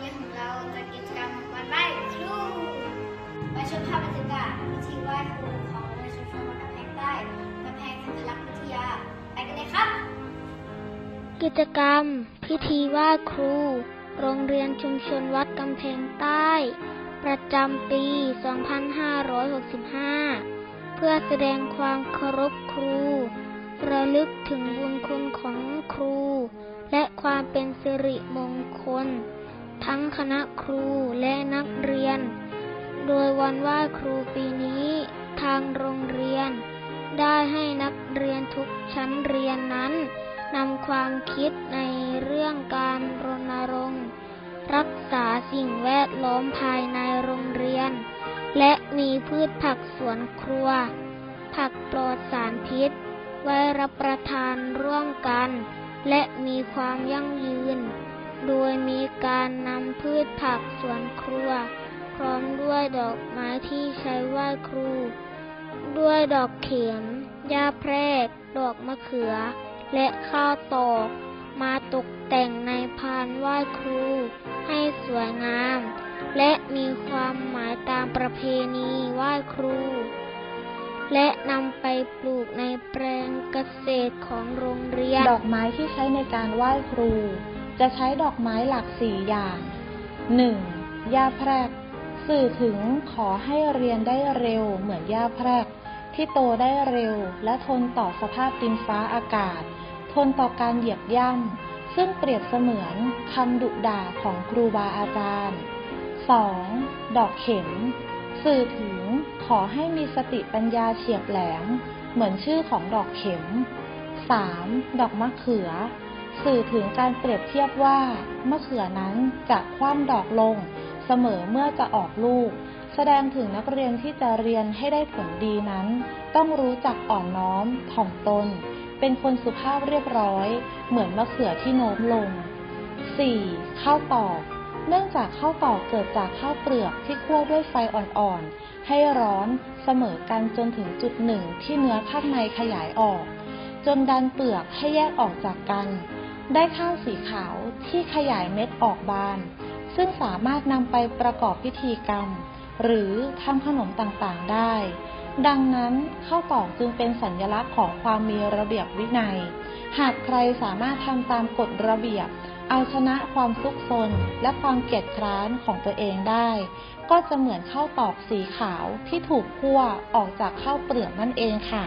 เรียนของเราจะกิจกรรมวันไหว้ครูไปชมภาพบรรยากาศพิธีไหว้ครูของโรงเรียนชุมชนวัดกำแพงใต้กำแพงสัญลักษณ์วิทยาไปกันเลยครับ กิจกรรม พิธีไหว้ครู โรงเรียนชุมชนวัดกำแพงใต้ ประจำปี 2565 เพื่อแสดงความเคารพครู ระลึกถึงบุญคุณของครูและความเป็นสิริมงคล ทั้งคณะครูและนักเรียน โดยวันไหว้ครูปีนี้ทางโรงเรียน ได้ให้นักเรียนทุกชั้นเรียนนั้นนำความคิดในเรื่องการรณรงค์รักษาสิ่งแวดล้อมภายในโรงเรียน และมีพืชผักสวนครัว ผักปลอดสารพิษ ไว้รับประทานร่วมกัน และมีความยั่งยืน โดยมีการนำพืชผักสวนครัว พร้อมด้วยดอกไม้ที่ใช้ไหว้ครู ด้วยดอกเข็มหญ้าแพรก ดอกมะเขือ และข้าวตอก มาตกแต่งในพานไหว้ครู ให้สวยงาม และมีความหมายตามประเพณีไหว้ครู และนำไปปลูกในแปลงเกษตรของโรงเรียน ดอกไม้ที่ใช้ในการไหว้ครู จะใช้ดอกไม้หลักสี่อย่าง 1. หญ้าแพรก สื่อถึงขอให้เรียนได้เร็วเหมือนหญ้าแพรก ที่โตได้เร็วและทนต่อสภาพดินฟ้าอากาศ ทนต่อการเหยียบย่ำ ซึ่งเปรียบเสมือนคำดุด่าของครูบาอาจารย์ 2. ดอกเข็ม สื่อถึงขอให้มีสติปัญญาเฉียบแหลม เหมือนชื่อของดอกเข็ม 3. ดอกมะเขือ สื่อถึงการเปรียบเทียบว่ามะเขือนั้นจะคว่ำดอกลง เสมอเมื่อจะออกลูก แสดงถึงนักเรียนที่จะเรียนให้ได้ผลดีนั้น ต้องรู้จักอ่อนน้อมถ่อมตน เป็นคนสุภาพเรียบร้อย เหมือนมะเขือที่โน้มลง 4. ข้าวตอกเนื่องจากข้าวตอกเกิดจากข้าวเปลือกที่คั่วด้วยไฟอ่อนๆ ให้ร้อนเสมอกันจนถึงจุดหนึ่งที่เนื้อข้างในขยายออก จนดันเปลือกให้แยกออกจากกัน ได้ข้าวสีขาวที่ขยายเม็ดออกบาน ซึ่งสามารถนำไปประกอบพิธีกรรม หรือทำขนมต่างๆได้ ดังนั้นข้าวตอกจึงเป็นสัญลักษณ์ของความมีระเบียบวินัย หากใครสามารถทำตามกฎระเบียบ เอาชนะความซุกซนและความเกียจคร้านของตัวเองได้ ก็จะเหมือนข้าวตอกสีขาวที่ถูกคั่วออกจากข้าวเปลือกนั่นเองค่ะ